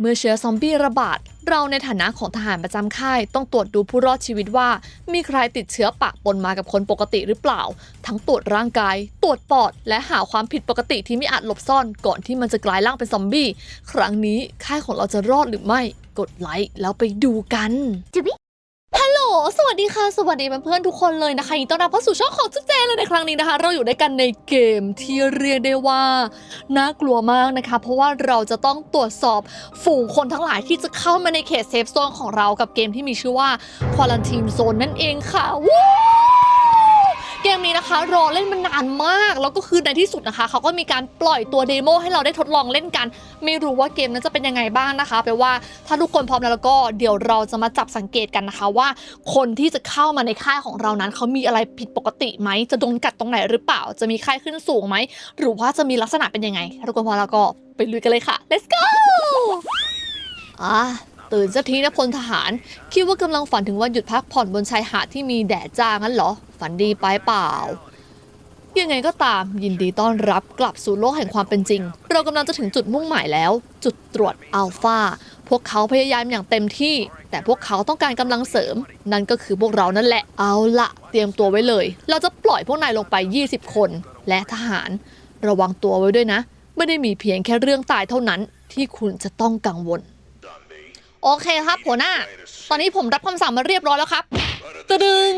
เมื่อเชื้อซอมบี้ระบาด เราในฐานะของทหารประจำค่าย ต้องตรวจดูผู้รอดชีวิตว่า มีใครติดเชื้อปะปนมากับคนปกติหรือเปล่า ทั้งตรวจร่างกาย ตรวจปอด และหาความผิดปกติที่ไม่อาจหลบซ่อน ก่อนที่มันจะกลายร่างเป็นซอมบี้ ครั้งนี้ค่ายของเราจะรอดหรือไม่ กดไลค์แล้วไปดูกันจุบิฮัลโหล สวัสดีค่ะ สวัสดีเพื่อนๆทุกคนเลยนะคะยินดีต้อนรับเข้าสู่ช่องของจุ๊เจเลยในครั้งนี้นะคะ เราอยู่ด้วยกันในเกมที่เรียกได้ว่าน่ากลัวมากนะคะ เพราะว่าเราจะต้องตรวจสอบฝูงคนทั้งหลายที่จะเข้ามาในเขตเซฟโซนของเรากับเกมที่มีชื่อว่า Quarantine Zone นั่นเองค่ะว้า เกมนี้นะคะ รอเล่นมานานมาก แล้วก็คือในที่สุดนะคะเขาก็มีการปล่อยตัวเดโมให้เราได้ทดลองเล่นกัน ไม่รู้ว่าเกมนั้นจะเป็นยังไงบ้างนะคะแปลว่าถ้าทุกคนพร้อมแล้วแล้วก็เดี๋ยวเราจะมาจับสังเกตกันนะคะว่า คนที่จะเข้ามาในค่ายของเรานั้นเขามีอะไรผิดปกติไหมจะโดนกัดตรงไหนหรือเปล่า จะมีไข้ขึ้นสูงไหมหรือว่าจะมีลักษณะเป็นยังไงถ้าทุกคนพร้อมแล้วก็ไปลุยกันเลยค่ะ let's go อะ ตื่นสักทีนะพลทหาร คิดว่ากำลังฝันถึงวันหยุดพักผ่อนบนชายหาดที่มีแดดจ้างั้นเหรอ ฝันดีไปเปล่า ยังไงก็ตามยินดีต้อนรับกลับสู่โลกแห่งความเป็นจริง เรากำลังจะถึงจุดมุ่งหมายแล้ว จุดตรวจอัลฟาพวกเขาพยายามอย่างเต็มที่ แต่พวกเขาต้องการกำลังเสริม นั่นก็คือพวกเรานั่นแหละเอาละเตรียมตัวไว้เลย เราจะปล่อยพวกนายลงไป 20 คน และทหาร ระวังตัวไว้ด้วยนะ ไม่ได้มีเพียงแค่เรื่องตายเท่านั้นที่คุณจะต้องกังวล โอเคครับหัวหน้า ตอนนี้ผมรับคำสั่งมาเรียบร้อยแล้วครับตดึง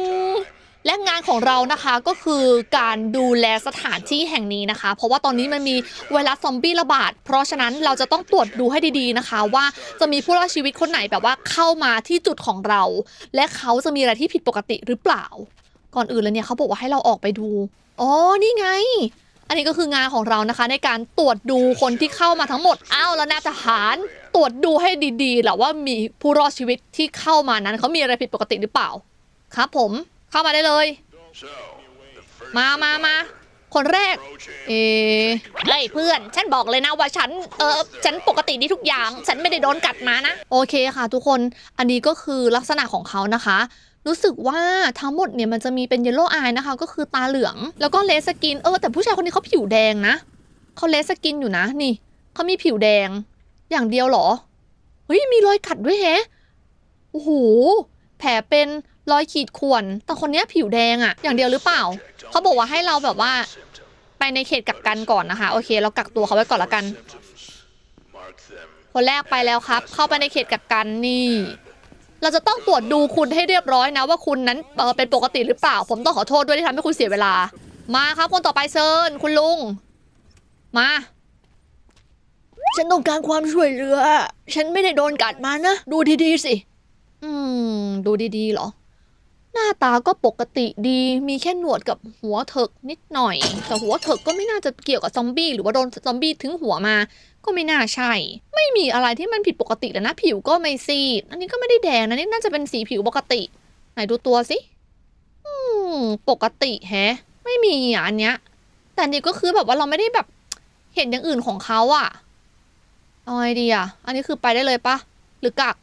และงานของเรานะคะก็คือการดูแลสถานที่แห่งนี้นะคะ เพราะว่าตอนนี้มันมีไวรัสซอมบี้ระบาด เพราะฉะนั้นเราจะต้องตรวจดูให้ดีๆนะคะ ว่าจะมีผู้รอดชีวิตคนไหนแบบว่าเข้ามาที่จุดของเรา และเขาจะมีอะไรที่ผิดปกติหรือเปล่า ก่อนอื่นเลยเนี่ยเขาบอกว่าให้เราออกไปดูอ๋อนี่ไง อันนี้ก็คืองานของเรานะคะ ในการตรวจดูคนที่เข้ามาทั้งหมดอ้าวแล้วนายทหาร ตรวจดูให้ดีๆแหละว่ามีผู้รอดชีวิตที่เข้ามานั้นเขามีอะไรผิดปกติหรือเปล่า ครับผมเข้ามาได้เลย มามามาคนแรก เอเฮ้ยเพื่อน ฉันบอกเลยนะว่าฉัน เออฉันปกติดีทุกอย่าง ฉันไม่ได้โดนกัดมานะ โอเคค่ะ ทุกคน อันนี้ก็คือลักษณะของเขานะคะ รู้สึกว่าทั้งหมดเนี่ยมันจะมีเป็นเยลโล่อายนะคะ ก็คือตาเหลือง แล้วก็เลสกิน เออ แต่ผู้ชายคนนี้เขาผิวแดงนะ เขาเลสกินอยู่นะ นี่ เขามีผิวแดง อย่างเดียวหรอ เฮ้ย มีรอยกัดด้วยแฮะ โอ้โห แผลเป็นรอยขีดข่วน แต่คนนี้ผิวแดงอะอย่างเดียวหรือเปล่า เขาบอกว่าให้เราแบบว่า ไปในเขตกักกันก่อนนะคะ โอเค เรากักตัวเขาไว้ก่อนละกัน คนแรกไปแล้วครับ เข้าไปในเขตกักกันนี่ เราจะต้องตรวจดูคุณให้เรียบร้อยนะ ว่าคุณนั้นเเป็นปกติหรือเปล่า ผมต้องขอโทษด้วยที่ทำให้คุณเสียเวลา มาครับคนต่อไปเซิร์นคุณลุง มา ฉันต้องการความช่วยเหลือ ฉันไม่ได้โดนกัดมานะ ดูดีๆสิ อืม ดูดีๆเหรอ หน้าตาก็ปกติดี มีแค่หนวดกับหัวเถิกนิดหน่อย แต่หัวเถิกก็ไม่น่าจะเกี่ยวกับซอมบี้หรือว่าโดนซอมบี้ถึงหัวมา ก็ไม่น่าใช่ ไม่มีอะไรที่มันผิดปกติแล้วนะ ผิวก็ไม่ซีด อันนี้ก็ไม่ได้แดงนะนี่น่าจะเป็นสีผิวปกติ ไหนดูตัวสิ อืม ปกติแฮะ ไม่มีอะอันเนี้ย แต่อันนี้ก็คือแบบว่าเราไม่ได้แบบ เห็นอย่างอื่นของเขาอะ เอาไงดีอะอันนี้คือไปได้เลยปะหรือกัก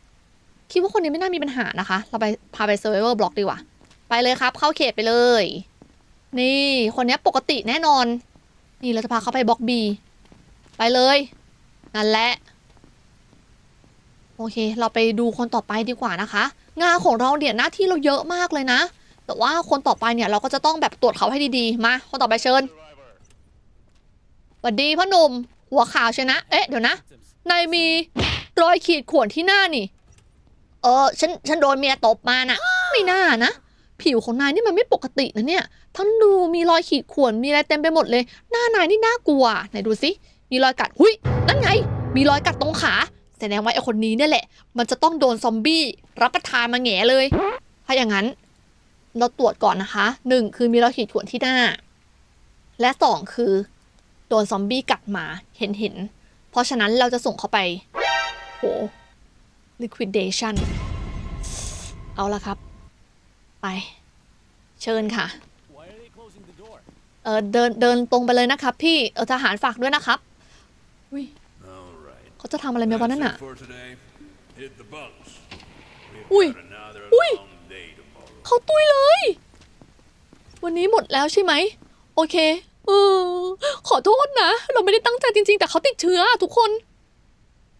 คิดว่าคนนี้ไม่น่ามีปัญหานะคะ เราไปพาไป survival block ดีกว่า ไปเลยครับ เข้าเขตไปเลย นี่คนนี้ปกติแน่นอน นี่เราจะพาเขาไปบล็อก B ไปเลย นั่นแหละ โอเค เราไปดูคนต่อไปดีกว่านะคะ งานของเราเนี่ยหน้าที่เราเยอะมากเลยนะ แต่ว่าคนต่อไปเนี่ยเราก็จะต้องแบบตรวจเขาให้ดีๆ มา คนต่อไปเชิญสวัสดีพ่อหนุ่มหัวขาวใช่นะ เอ๊ะ เดี๋ยวนะ นายมีรอยขีดข่วนที่หน้านี่ เออ ฉัน ฉันโดนเมียตบมาน่ะ ไม่น่านะ ผิวของนายนี่มันไม่ปกตินะเนี่ย ทั้งดูมีรอยขีดข่วน มีอะไรเต็มไปหมดเลย หน้านายนี่น่ากลัว ไหนดูสิ มีรอยกัด หุยนั่นไง มีรอยกัดตรงขา แสดงว่าไอ้คนนี้เนี่ยแหละ มันจะต้องโดนซอมบี้รับประทานมาแง่เลย ถ้าอย่างนั้น เราตรวจก่อนนะคะหนึ่งคือมีรอยขีดข่วนที่หน้า และสองคือ โดนซอมบี้กัดมา เห็นเห็นๆเพ ราะฉะนั้นเราจะส่งเขาไปโห liquidation เอาละครับ ไป เชิญค่ะ เออเดินเดินตรงไปเลยนะครับ พี่เออทหารฝากด้วยนะครับอุ้ย All right. เขาจะทำอะไรไหมวะนั่น That's น่ะ it for today. Hit the bunks. We've Ui. got another Ui. long day tomorrow. เขาตุยเลย วันนี้หมดแล้วใช่ไหม โอเค เออ ขอโทษนะ เราไม่ได้ตั้งใจจริง ๆ แต่เขาติดเชื้อทุกคน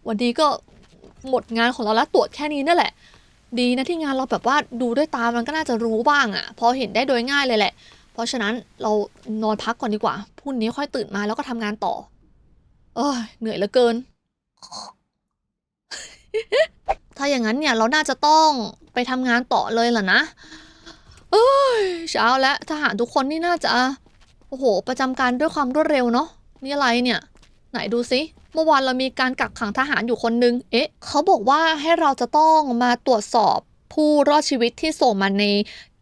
วันนี้ก็หมดงานของเราแล้วตรวจแค่นี้นั่นแหละ ดีนะที่งานเราแบบว่าดูด้วยตามันก็น่าจะรู้บ้างอะพอเห็นได้โดยง่ายเลยแหละ เพราะฉะนั้นเรานอนพักก่อนดีกว่าพรุ่งนี้ค่อยตื่นมาแล้วก็ทำงานต่อ เอ้ยเหนื่อยเหลือเกิน ถ้าอย่างนั้นเนี่ยเราน่าจะต้องไปทำงานต่อเลยล่ะนะ เอ้ยเช้าแล้วทหารทุกคนนี่น่าจะ โอ้โห ประจำการด้วยความรวดเร็วเนาะนี่อะไรเนี่ย ไหนดูซิเมื่อวานเรามีการกักขังทหารอยู่คนนึง เอ๊ะ เขาบอกว่าให้เราจะต้องมาตรวจสอบผู้รอดชีวิตที่ส่งมาใน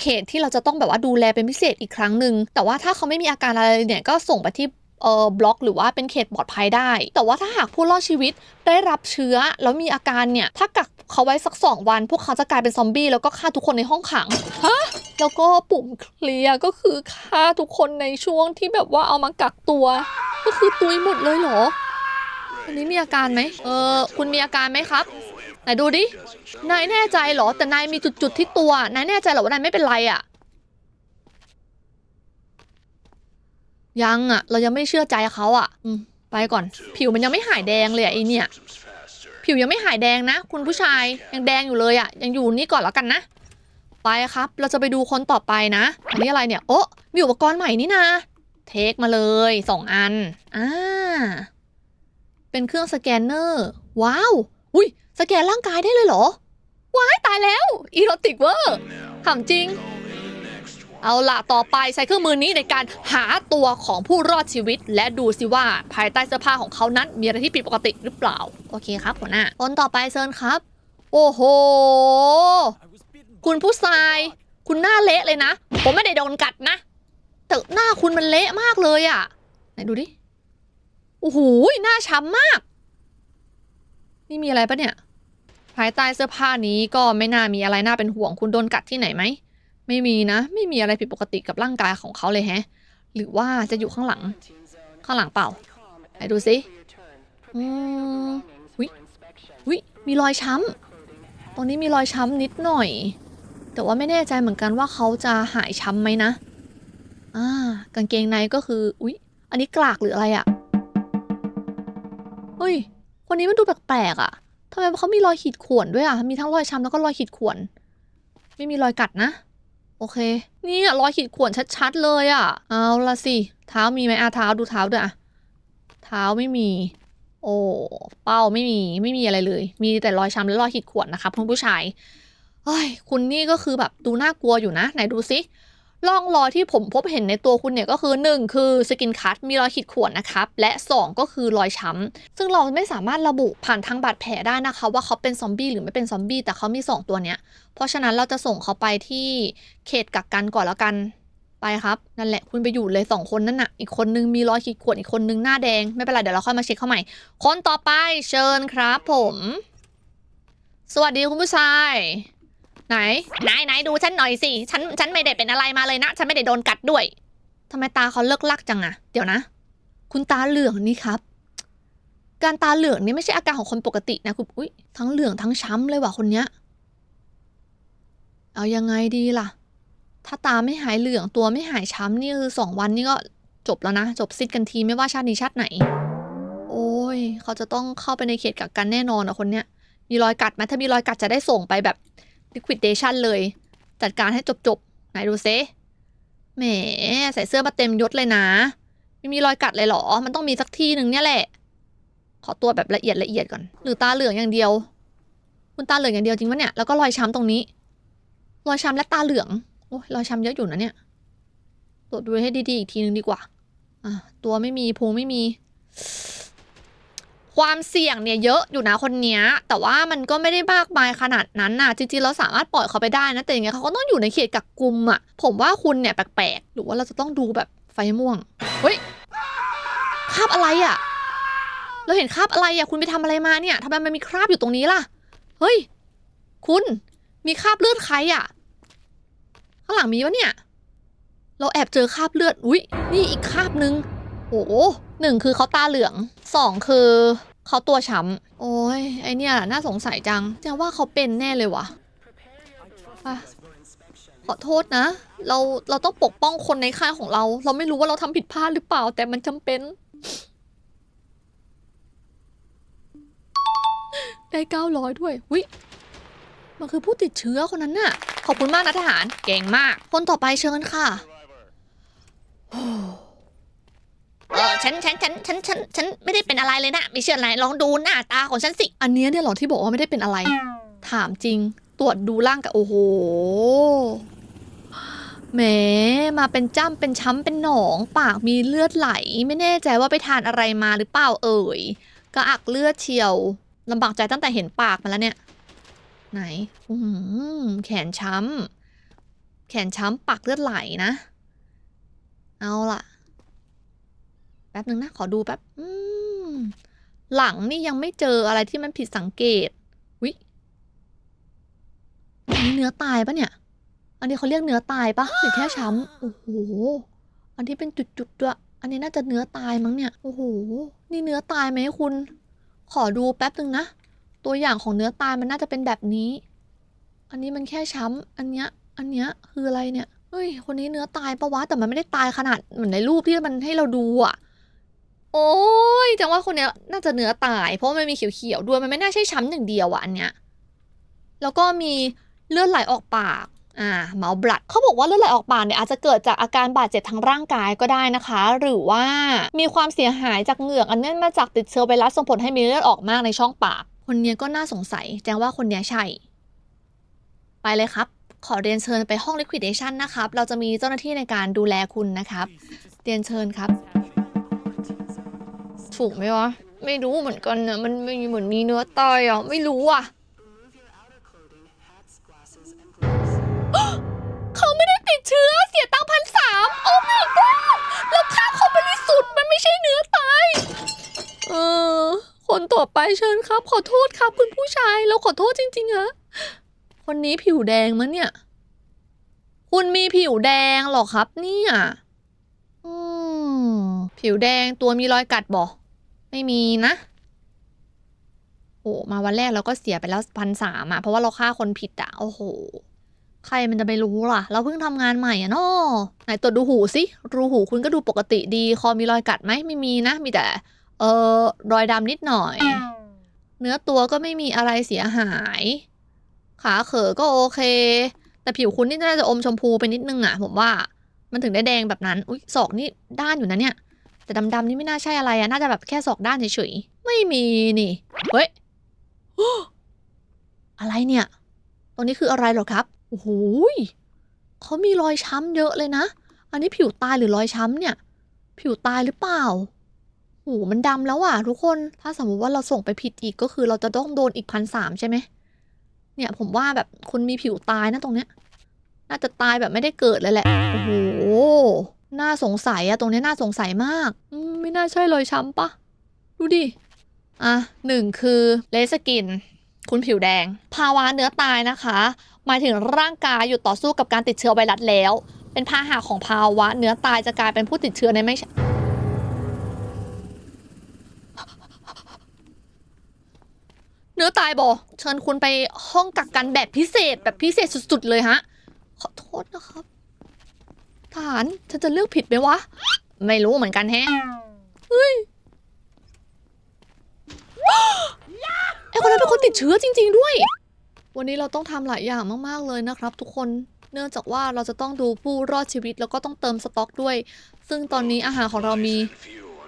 เขตที่เราจะต้องแบบว่าดูแลเป็นพิเศษอีกครั้งหนึ่งแต่ว่าถ้าเขาไม่มีอาการอะไรเนี่ยก็ส่งไปที่เอ่อบล็อกหรือว่าเป็นเขตปลอดภัยได้ แต่ว่าถ้าหากผู้รอดชีวิตได้รับเชื้อแล้วมีอาการเนี่ย ถ้ากักเขาไว้สักสองวัน พวกเขาจะกลายเป็นซอมบี้แล้วก็ฆ่าทุกคนในห้องขังฮะ แล้วก็ปุ่มเคลียร์ก็คือฆ่าทุกคนในช่วงที่แบบว่าเอามากักตัว ก็คือตุยหมดเลยเหรออันนี้มีอาการไหมเออคุณมีอาการไหมครับไหนดูดิ นายแน่ใจเหรอ แต่นายมีจุดๆที่ตัว นายแน่ใจเหรอว่านายไม่เป็นไรอะ่ะ ยังอะ่ะ เรายังไม่เชื่อใจเขาอะ่ะอืมไปก่อน ผิวมันยังไม่หายแดงเลยอะไอเนี่ย ผิวยังไม่หายแดงนะ คุณผู้ชายยังแดงอยู่เลยอะ่ะ ยังอยู่นี่ก่อนแล้วกันนะ ไปครับ เราจะไปดูคนต่อไปนะ อันนี้อะไรเนี่ย โอ้มีอุปกรณ์ใหม่นี่นะ เทคมาเลยสองอัน อ่า เป็นเครื่องสแกนเนอร์ ว้าว อุ้ย สแกนร่างกายได้เลยเหรอ ว้าย ตายแล้ว อีโรติกเวอร์ถามจริง เอาละต่อไปใช้เครื่องมือนี้ในการหาตัวของผู้รอดชีวิต และดูสิว่าภายใต้เสื้อผ้าของเขานั้นมีอะไรที่ผิดปกติหรือเปล่า โอเคครับหัวหน้าคนต่อไปเซิร์นครับ โอ้โห คุณผู้ชาย คุณหน้าเละเลยนะ ผมไม่ได้โดนกัดนะแต่หน้าคุณมันเละมากเลยอะไหนดูดิ โอ้โห หน้าช้ำมาก นี่มีอะไรปะเนี่ย ภายใต้เสื้อผ้านี้ก็ไม่น่ามีอะไรน่าเป็นห่วง คุณโดนกัดที่ไหนไหม ไม่มีนะ ไม่มีอะไรผิดปกติกับร่างกายของเขาเลยแฮะ หรือว่าจะอยู่ข้างหลัง ข้างหลังเปล่า ไหนดูสิ อืมอุ๊ยอุ๊ยมีรอยช้ำ ตรงนี้มีรอยช้ำนิดหน่อย แต่ว่าไม่แน่ใจเหมือนกันว่าเขาจะหายช้ำไหมนะ อ่ากางเกงในก็คือ อุ๊ย อันนี้กลากหรืออะไรอะเฮ้ย คนนี้มันดูแปลกๆอะทำไมเขามีรอยขีดข่วนด้วยอะมีทั้งรอยช้ำแล้วก็รอยขีดข่วน ไม่มีรอยกัดนะ โอเค นี่รอยขีดข่วนชัดๆเลยอะเอาละสิ เท้ามีไหมอาเท้าดูเท้าด้วยอะเท้าไม่มี โอ้ เป้าไม่มี ไม่มีอะไรเลย มีแต่รอยช้ำและรอยขีดข่วนนะครับคุณผู้ชาย เฮ้ยคุณนี่ก็คือแบบดูน่ากลัวอยู่นะ ไหนดูสิร่องรอยที่ผมพบเห็นในตัวคุณเนี่ยก็คือ 1 คือสกินคัตมีรอยขีดข่วนนะครับ และ 2 ก็คือรอยช้ำซึ่งเราไม่สามารถระบุผ่านทางบาดแผลได้นะคะ ว่าเขาเป็นซอมบี้หรือไม่เป็นซอมบี้แต่เขามี 2 ตัวเนี้ย เพราะฉะนั้นเราจะส่งเขาไปที่เขตกักกันก่อนแล้วกันไปครับ นั่นแหละคุณไปอยู่เลยสองคนนั่นน่ะ อีกคนนึงมีรอยขีดข่วนอีกคนนึงหน้าแดงไม่เป็นไรเดี๋ยวเราค่อยมาเช็คเขาใหม่ คนต่อไปเชิญครับ ผม สวัสดีคุณผู้ชาย ไหนไหนไหนดูฉันหน่อยสิ ฉันฉันไม่ได้เป็นอะไรมาเลยนะ ฉันไม่ได้โดนกัดด้วยทำไมตาเขาเลิกลักจังอะเดี๋ยวนะ คุณตาเหลืองนี่ครับ การตาเหลืองนี่ไม่ใช่อาการของคนปกตินะคุณอุ้ยทั้งเหลืองทั้งช้ำเลยว่ะคนเนี้ย เอายังไงดีล่ะ ถ้าตาไม่หายเหลืองตัวไม่หายช้ำนี่คือสองวันนี่ก็จบแล้วนะ จบสิ้นกันทีไม่ว่าชาตินี้ชาติไหน โอ้ย เขาจะต้องเข้าไปในเขตกักกันแน่นอนอะคนเนี้ยมีรอยกัดไหมถ้ามีรอยกัดจะได้ส่งไปแบบ liquidation เลย จัดการให้จบๆ ไหนดูเซแหมใส่เสื้อมาเต็มยศเลยนะ ไม่มีรอยกัดเลยเหรอ มันต้องมีสักที่หนึ่งเนี่ยแหละ ขอตัวแบบละเอียดละเอียดก่อน หรือตาเหลืองอย่างเดียว คุณตาเหลืองอย่างเดียวจริงปะเนี่ย แล้วก็รอยช้ำตรงนี้ รอยช้ำและตาเหลือง โอ้ยรอยช้ำเยอะอยู่นะเนี่ย ตรวจดูให้ดีๆอีกทีนึงดีกว่า อะ ตัวไม่มีพุงไม่มี ความเสี่ยงเนี่ยเยอะอยู่นะคนนี้แต่ว่ามันก็ไม่ได้มากมายขนาดนั้นน่ะจริงๆเราสามารถปล่อยเขาไปได้นะแต่ย่างเงี้ยเขาก็ต้องอยู่ในเขตกักกุมอะผมว่าคุณเนี่ยแปลกๆ หรือว่าเราจะต้องดูแบบไฟม่วงเฮ้ยคราบอะไรอะ เราเห็นคราบอะไรอะคุณไปทำอะไรมาเนี่ยทำไมมันมีคราบอยู่ตรงนี้ล่ะเฮ้ย คุณมีคราบเลือดใครอะข้างหลังมีวะเนี่ย เราแอบเจอคราบเลือด อุ๊ยนี่อีกคราบนึง โอ้ หนึ่งคือเขาตาเหลืองสองคือเขาตัวช้ำโอ้ยไอเนี่ยน่าสงสัยจังจะว่าเขาเป็นแน่เลยวะอะขอโทษนะ เราเราต้องปกป้องคนในค่ายของเรา เราไม่รู้ว่าเราทำผิดพลาดหรือเปล่า แต่มันจำเป็น ได้เก้าร้อยด้วยวิมันคือผู้ติดเชื้อคนนั้นน่ะ ขอบคุณมากนะทหาร เก่งมาก คนต่อไปเชิญค่ะ เออฉันฉันฉันฉันฉันฉันไม่ได้เป็นอะไรเลยนะ ไม่เชื่ออะไรลองดูหน้าตาของฉันสิ อันเนี้ยเนี่ยเหรอที่บอกว่าไม่ได้เป็นอะไร ถามจริง ตรวจดูร่างกับโอ้โหแหมมาเป็นจ้ำเป็นช้ำเป็นหนอง ปากมีเลือดไหล ไม่แน่ใจว่าไปทานอะไรมาหรือเปล่าเอ่ยกระอักเลือดเชียวลำบากใจตั้งแต่เห็นปากมาแล้วเนี่ย ไหนอือหือแขนช้ำแขนช้ำปากเลือดไหลนะ เอาล่ะ ป๊บหนึ่งนะขอดูแป๊บอืมหลังนี่ยังไม่เจออะไรที่มันผิดสังเกตวินี่เนื้อตายปะเนี่ย อันนี้เขาเรียกเนื้อตายปะหรือแค่ช้ำโอ้โหอันที่เป็นจุดๆด้วย อันนี้น่าจะเนื้อตายมั้งเนี่ย โอ้โห นี่เนื้อตายไหมคุณ ขอดูแป๊บหนึ่งนะ ตัวอย่างของเนื้อตายมันน่าจะเป็นแบบนี้ อันนี้มันแค่ช้ำอันเนี้ย อันเนี้ยคืออะไรเนี่ยเฮ้ย คนนี้เนื้อตายปะวะ แต่มันไม่ได้ตายขนาดเหมือนในรูปที่มันให้เราดูอะ โอ้ยจังว่าคนเนี้ยน่าจะเนื้อตาย เพราะมันมีเขียวๆด้วยมันไม่น่าใช่ช้ำอย่างเดียวอะอันเนี้ยแล้วก็มีเลือดไหลออกปากอ่าเมาบลัดเขาบอกว่าเลือดไหลออกปากเนี่ยอาจจะเกิดจากอาการบาดเจ็บทางร่างกายก็ได้นะคะ หรือว่ามีความเสียหายจากเหงือกอันเนื่องมาจากติดเชื้อไวรัสส่งผลให้มีเลือดออกมากในช่องปาก คนเนี้ยก็น่าสงสัย แจ้งว่าคนเนี้ยใช่ ไปเลยครับ ขอเรียนเชิญไปห้อง liquidation นะครับ เราจะมีเจ้าหน้าที่ในการดูแลคุณนะครับ เรียนเชิญครับ ถูกไหมวะ ไม่รู้เหมือนกันนะมันมีเหมือนมีเนื้อตายอะ ไม่รู้อะเขาไม่ได้ติดเชื้อเสียตังพันสามโอ้ my god แล้วค่าเขาบริสุทธิ์มันไม่ใช่เนื้อตาย เออ คนต่อไปเชิญครับ ขอโทษครับ คุณผู้ชายเราขอโทษจริงๆฮะคนนี้ผิวแดงมั้งเนี่ย คุณมีผิวแดงหรอครับเนี่ย อืม ผิวแดงตัวมีรอยกัดบ่ ไม่มีนะ โอ้มาวันแรกเราก็เสียไปแล้วพันสามอะ เพราะว่าเราฆ่าคนผิดอะ โอ้โห ใครมันจะไปรู้ล่ะ เราเพิ่งทำงานใหม่อะเนาะไหนตรวจดูหูสิ รูหูคุณก็ดูปกติดี คอมีรอยกัดไหม ไม่มีนะ มีแต่ เออรอยดำนิดหน่อย เนื้อตัวก็ไม่มีอะไรเสียหาย ขาเขอก็โอเค แต่ผิวคุณนี่น่าจะอมชมพูไปนิดนึงอะ ผมว่า มันถึงได้แดงแบบนั้น อุ้ยศอกนี่ด้านอยู่นะเนี่ย แต่ดำๆนี่ไม่น่าใช่อะไรอะน่าจะแบบแค่ศอกด้านเฉยๆ ไม่มีนี่ เฮ้ย อะไรเนี่ย ตรงนี้คืออะไรหรอครับ โอ้โหเขามีรอยช้ำเยอะเลยนะ อันนี้ผิวตายหรือรอยช้ำเนี่ย ผิวตายหรือเปล่าโอ้โหมันดำแล้วอะทุกคน ถ้าสมมติว่าเราส่งไปผิดอีกก็คือเราจะต้องโดนอีกพันสามใช่ไหม เนี่ยผมว่าแบบคุณมีผิวตายนะตรงเนี้ย น่าจะตายแบบไม่ได้เกิดเลยแหละ โอ้โห น่าสงสัยอะตรงเนี้ยน่าสงสัยมากอืมไม่น่าใช่รอยช้ำปะดูดิ อะหนึ่งคือเลสกิน คุณผิวแดง ภาวะเนื้อตายนะคะ หมายถึงร่างกายหยุดต่อสู้กับการติดเชื้อไวรัสแล้ว เป็นพาหะของภาวะ เนื้อตายจะกลายเป็นผู้ติดเชื้อในไม่ช้าเนื้อตายบอเชิญคุณไปห้องกักกันแบบพิเศษแบบพิเศษสุด ๆ เลยฮะ ขอโทษนะครับ ฐานฉันจะเลือกผิดไหมวะ ไม่รู้เหมือนกันแฮะเฮ้ยไอคนนั้นเป็นคนติดเชื้อจริง ๆด้วย วันนี้เราต้องทำหลายอย่างมากๆเลยนะครับ ทุกคนเนื่องจากว่าเราจะต้องดูผู้รอดชีวิตแล้วก็ต้องเติมสต็อกด้วย ซึ่งตอนนี้อาหารของเรามี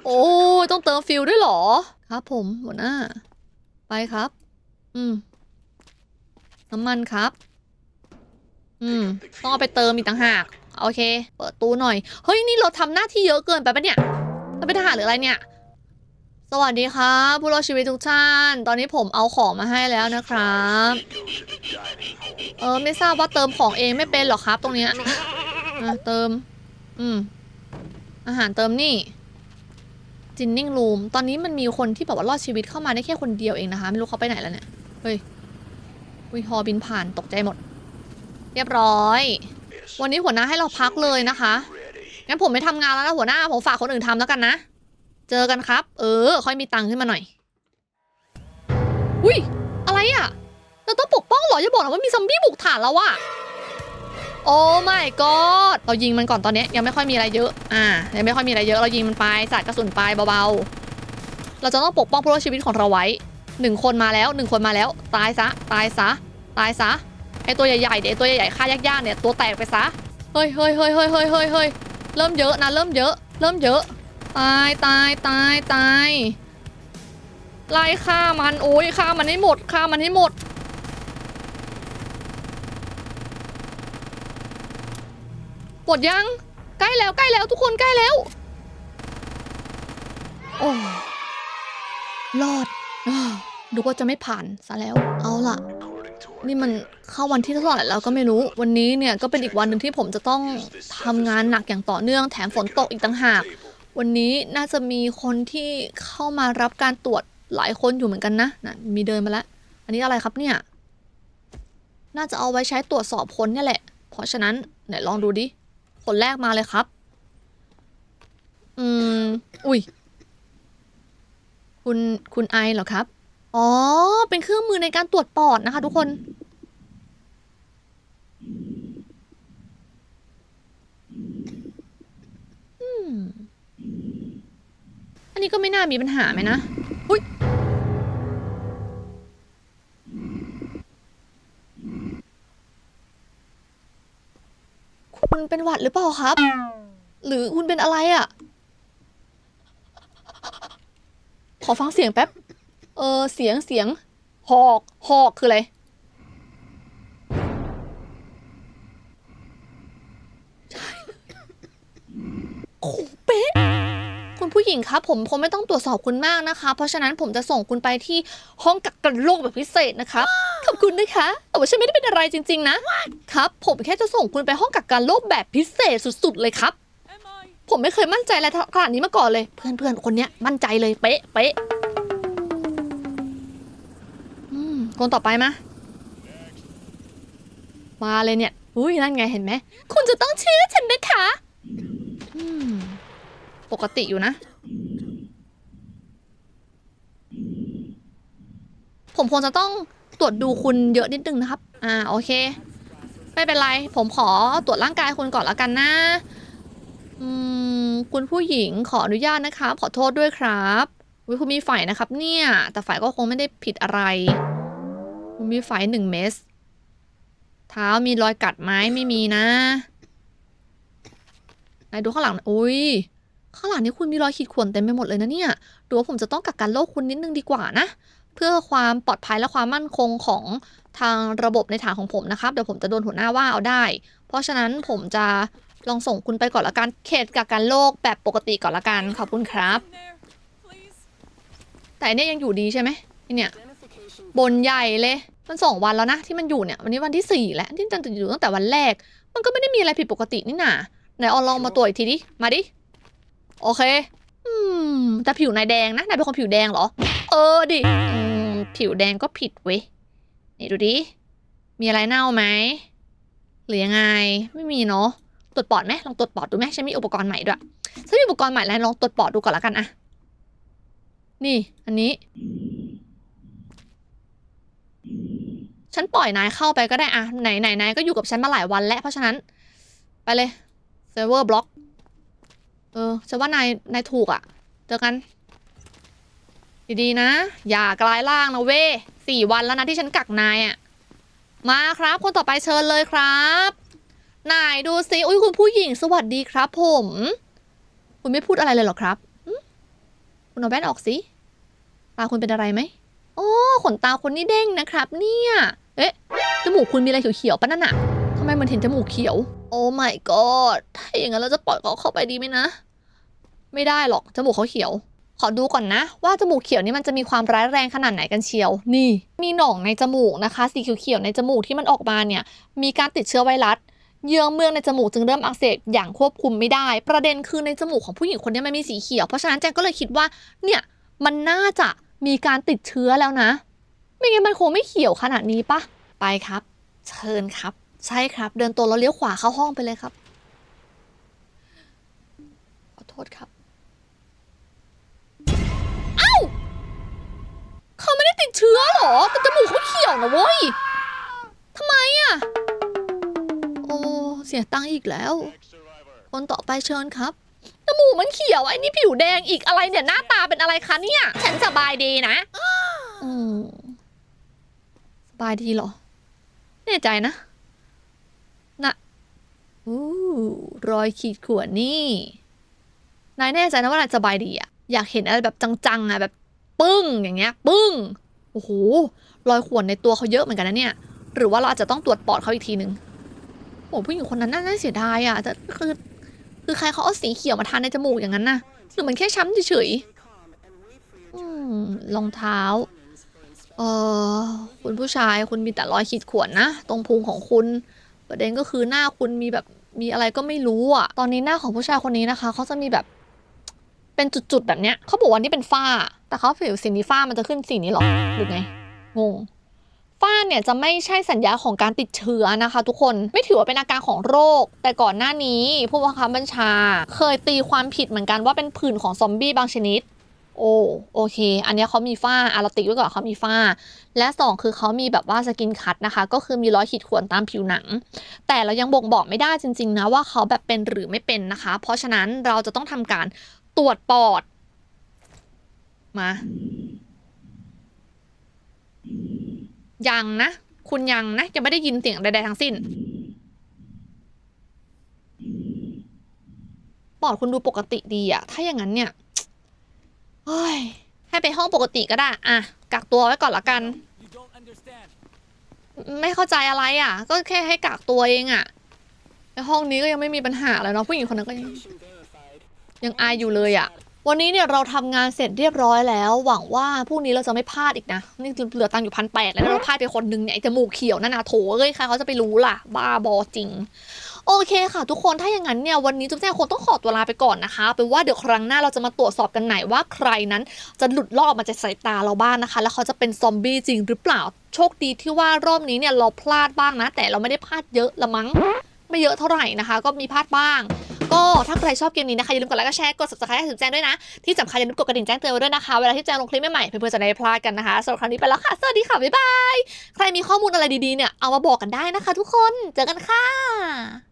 โอ้ยต้องเติมฟิลด้วยเหรอ ครับ ผมหัวหน้า ไปครับ อืมน้ำมันครับ อืม ต้องเอาไปเติมอีกต่างหาก โอเค เปิดตู้หน่อย เฮ้ย นี่เราทำหน้าที่เยอะเกินไปปะเนี่ยเราเป็นทหารหรืออะไรเนี่ย สวัสดีครับผู้รอดชีวิตทุกท่าน ตอนนี้ผมเอาของมาให้แล้วนะครับ เออ ไม่ทราบว่าเติมของเองไม่เป็นหรอครับ ตรงเนี้ยเติม อืม อาหารเติมนี่จินนิ่งรูม ตอนนี้มันมีคนที่แบบว่ารอดชีวิตเข้ามาได้แค่คนเดียวเองนะคะ ไม่รู้เขาไปไหนแล้วเนี่ย เฮ้ยวิฮอบินผ่านตกใจหมด เรียบร้อย วันนี้หัวหน้าให้เราพักเลยนะคะ งั้นผมไม่ทำงานแล้วนะหัวหน้า ผมฝากคนอื่นทำแล้วกันนะ เจอกันครับ เออ ค่อยมีตังค์ขึ้นมาหน่อย อุ้ย อะไรอะ่ะ เราต้องปกป้องเหรออย่าบอกนะว่ามีซอมบี้บุกฐานแล้วอะโอ้ my god เรายิงมันก่อนตอนนี้ยังไม่ค่อยมีอะไรเยอะ อ่า ยังไม่ค่อยมีอะไรเยอะ เรายิงมันไปสาดกระสุนไปเบาๆ เราจะต้องปกป้องผู้รอดชีวิตของเราไว้หนึ่งคนมาแล้วหนึ่งคนมาแล้ว ตายซะ ตายซะ ตายซะ ไอตัวใหญ่ๆเดี๋ยวไอตัวใหญ่ๆฆ่ายากๆเนี่ยตัวแตกไปซะเฮ้ยเฮ้ยเฮ้ยเฮ้ยเฮ้ยเฮ้ยเฮ้ยเริ่มเยอะนะเริ่มเยอะ เริ่มเยอะ ตายตายตายตายไล่ฆ่ามันโอ้ยฆ่ามันให้หมดฆ่ามันให้หมดหมดยังใกล้แล้วใกล้แล้วทุกคนใกล้แล้ว โอ้รอดอดูว่าจะไม่ผ่านซะแล้ว เอาล่ะ นี่มันเข้าวันที่เท่าไหร่แล้วก็ไม่รู้ วันนี้เนี่ยก็เป็นอีกวันหนึ่งที่ผมจะต้องทำงานหนักอย่างต่อเนื่องแถมฝนตกอีกต่างหาก วันนี้น่าจะมีคนที่เข้ามารับการตรวจหลายคนอยู่เหมือนกันนะนะมีเดินมาแล้ว อันนี้อะไรครับเนี่ย น่าจะเอาไว้ใช้ตรวจสอบคนเนี่ยแหละ เพราะฉะนั้นไหนลองดูดิ คนแรกมาเลยครับ อืม อุ้ย คุณ คุณไอเหรอครับ อ๋อ เป็นเครื่องมือในการตรวจปอดนะคะ ทุกคนอืมอันนี้ก็ไม่น่ามีปัญหาไหมนะ อุ้ยคุณเป็นหวัดหรือเปล่าครับ หรือคุณเป็นอะไรอะ่ะ ขอฟังเสียงแป๊บ เออเสียงเสียงหอกหอกคืออะไรใช่โอ้โหเป๊ะคุณผู้หญิงครับผมคงไม่ต้องตรวจสอบคุณมากนะคะ เพราะฉะนั้นผมจะส่งคุณไปที่ห้องกักกันโรคแบบพิเศษนะครับขอบคุณนะคะแต่ว่าฉันไม่ได้เป็นอะไรจริง ๆ นะครับ ผมแค่จะส่งคุณไปห้องกักกันโรคแบบพิเศษสุด ๆ เลยครับ ผมไม่เคยมั่นใจอะไรขนาดนี้มาก่อนเลย เพื่อนๆคนเนี้ยมั่นใจเลยเป๊ะเป๊ะ คนต่อไปมามาเลยเนี่ย อุ้ยนั่นไงเห็นไหม คุณจะต้องเชื่อฉันนะคะปกติอยู่นะ ผมคงจะต้องตรวจดูคุณเยอะนิดนึงนะครับ อ่าโอเค ไม่เป็นไร ผมขอตรวจร่างกายคุณก่อนล้วกันนะ อืม คุณผู้หญิงขออนุญาตนะคะขอโทษด้วยครับวิคุณมีไฝนะครับ เนี่ย แต่ไฝก็คงไม่ได้ผิดอะไร คุณมีไฝหนึ่งเมส เท้ามีรอยกัดไหมไม่มีนะไหนดูข้างหลังน่อยอุ้ยข้างหลังนี้คุณมีรอยขีดข่วนเต็มไปหมดเลยนะเนี่ยดูว่าผมจะต้องกักกันโรคคุณนิดนึงดีกว่านะ เพื่อความปลอดภัยและความมั่นคงของทางระบบในฐานของผมนะครับ เดี๋ยวผมจะโดนหัวหน้าว่าเอาได้ เพราะฉะนั้นผมจะลองส่งคุณไปก่อนละกัน เขตกักกันโรคแบบปกติก่อนละกัน ขอบคุณครับ แต่เนี่ยยังอยู่ดีใช่ไหมเนี่ย บนใหญ่เลย มันสองวันแล้วนะที่มันอยู่เนี่ยวันนี้วันที่สี่แล้วที่มันจะอยู่ตั้งแต่วันแรก มันก็ไม่ได้มีอะไรผิดปกตินี่นาไหนเอาลองมาตรวจอีกทีดิ มาดิ โอเค อืม แต่ผิวนายแดงนะ นายเป็นคนผิวแดงเหรอ เออดิ อืม ผิวแดงก็ผิดเว้ย นี่ดูดิ มีอะไรเน่าไหมหรือยังไง ไม่มีเนาะ ตรวจปอดไหมลองตรวจปอดดูไหมฉันมีอุปกรณ์ใหม่ด้วยฉันมีอุปกรณ์ใหม่แล้วลองตรวจปอดดูก่อนละกันอะนี่ อันนี้ ฉันปล่อยนายเข้าไปก็ได้อะไหนไหนนายก็อยู่กับฉันมาหลายวันแล้ว เพราะฉะนั้น ไปเลยเซิร์ฟเวอร์บล็อก เออฉันว่านายนายถูกอะเจอกัน ดีๆนะ อย่ากลายร่างนะเว้สี่วันแล้วนะที่ฉันกักนายอะมาครับ คนต่อไปเชิญเลยครับนายดูสิอุ้ยคุณผู้หญิงสวัสดีครับผม คุณไม่พูดอะไรเลยเหรอครับ คุณเอาแว่นออกสิตาคุณเป็นอะไรไหม โอ้ขนตาคนนี่เด้งนะครับ เนี่ย เอ๊ะ จมูกคุณมีอะไรเขียวๆปะนั่นอะทำไมมันเห็นจมูกเขียว โอ้ my god ถ้าอย่างนั้นเราจะปล่อยเขาเข้าไปดีไหมนะ ไม่ได้หรอก จมูกเขาเขียว ขอดูก่อนนะ ว่าจมูกเขียวนี่มันจะมีความร้ายแรงขนาดไหนกันเชียว นี่ มีหนองในจมูกนะคะ สีเขียวๆในจมูกที่มันออกมาเนี่ย มีการติดเชื้อไวรัสเยื่อเมืองในจมูกจึงเริ่มอักเสบอย่างควบคุมไม่ได้ ประเด็นคือในจมูกของผู้หญิงคนนี้มันมีสีเขียว เพราะฉะนั้นแจงก็เลยคิดว่า เนี่ย มันน่าจะ มีการติดเชื้อแล้วนะ ไม่งั้นมันคงไม่เขียวขนาดนี้ปะไปครับ เชิญครับ ใช่ครับ เดินตัวแล้วเลี้ยวขวาเข้าห้องไปเลยครับ ขอโทษครับเอ้าเขาไม่ได้ติดเชื้อหรอ แต่จมูกเขาเขียวนะเว้ยทำไมอะโอ้ เสียตังค์อีกแล้ว คนต่อไปเชิญครับ มูกมันเขียวไอ้นี่ผิวแดงอีกอะไรเนี่ยหน้าตาเป็นอะไรคะเนี่ย ฉันสบายดีนะอืมสบายดีเหรอ แน่ใจนะนะอู้รอยขีดข่วนนี่นายแน่ใจนะว่านายสบายดีอะอยากเห็นอะไรแบบจังๆอะแบบ ปึ้งอย่างเงี้ย ปึ้งโอ้โหรอยข่วนในตัวเขาเยอะเหมือนกันนะเนี่ย หรือว่าเราอาจจะต้องตรวจปอดเขาอีกทีหนึ่งโอ้ผู้หญิงคนนั้นน่าเสียดายอะแต่คือ คือใครเขาเอาสีเขียวมาทานในจมูกอย่างนั้นน่ะหรือมันแค่ช้ำเฉยๆรองเท้า เออคุณผู้ชายคุณมีแต่รอยขีดข่วนนะตรงพุงของคุณ ประเด็นก็คือหน้าคุณมีแบบมีอะไรก็ไม่รู้อะ ตอนนี้หน้าของผู้ชายคนนี้นะคะเขาจะมีแบบ เป็นจุดๆแบบเนี้ยเขาบอกว่านี่เป็นฝ้า แต่เขาผิวสีนี้ฝ้ามันจะขึ้นสีนี้หรอหรือไงงง ฝ้าเนี่ยจะไม่ใช่สัญญาของการติดเชื้อนะคะ ทุกคนไม่ถือว่าเป็นอาการของโรค แต่ก่อนหน้านี้ผู้บังคับบัญชา เคยตีความผิดเหมือนกันว่าเป็นผื่นของซอมบี้บางชนิดโอ้โอเค อันนี้เขามีฝ้าอาราติไว้ก่อนเขามีฝ้า และสองคือเขามีแบบว่าสกินคัดนะคะ ก็คือมีรอยขีดข่วนตามผิวหนัง แต่เรายังบ่งบอกไม่ได้จริง ๆ นะ ว่าเขาแบบเป็นหรือไม่เป็นนะคะ เพราะฉะนั้นเราจะต้องทำการตรวจปอด มา ยังนะ คุณยังนะยังไม่ได้ยินเสียงใดๆทั้งสิ้น ปอดคุณดูปกติดีอะถ้าอย่างนั้นเนี่ยเฮ้ยให้ไปห้องปกติก็ได้อะกักตัวไว้ก่อนละกัน ไม่เข้าใจอะไรอะ ก็แค่ให้กักตัวเองอะในห้องนี้ก็ยังไม่มีปัญหาเลยเนาะผู้หญิงคนนั้นก็ยังยังอายอยู่เลยอะ วันนี้เนี่ยเราทำงานเสร็จเรียบร้อยแล้ว หวังว่าพรุ่งนี้เราจะไม่พลาดอีกนะ นี่เหลือตังค์อยู่พันแปดแล้วเราพลาดไปคนนึงเนี่ยไอ้จมูกเขียวนั่นนะโถเอ้ยใครเขาจะไปรู้ล่ะ บ้าบอจริง โอเคค่ะ ทุกคนถ้าอย่างนั้นเนี่ยวันนี้จุ๊บแจ้งคงต้องขอตัวลาไปก่อนนะคะเป็นว่าเดี๋ยวครั้งหน้าเราจะมาตรวจสอบกันไหนว่าใครนั้นจะหลุดลอดมาจากสายตาเราบ้างนะคะ แล้วเขาจะเป็นซอมบี้จริงหรือเปล่าโชคดีที่ว่ารอบนี้เนี่ยเราพลาดบ้างนะ แต่เราไม่ได้พลาดเยอะละมั้งไม่เยอะเท่าไหร่นะคะ ก็มีพลาดบ้าง ก็ถ้าใครชอบเกมนี้นะคะอย่าลืมกดไลค์กดแชร์กด subscribe ให้ถึงแจ้งด้วยนะ ที่สำคัญอย่าลืมกดกระดิ่งแจ้งเตือนไว้ด้วยนะคะ เวลาที่แจ้งลงคลิปใหม่ๆเพื่อนๆจะได้พลาดกันนะคะสำหรับครั้งนี้ไปแล้วค่ะ สวัสดีค่ะ บ๊ายบาย ใครมีข้อมูลอะไรดีๆเนี่ยเอามาบอกกันได้นะคะ ทุกคนเจอกันค่ะ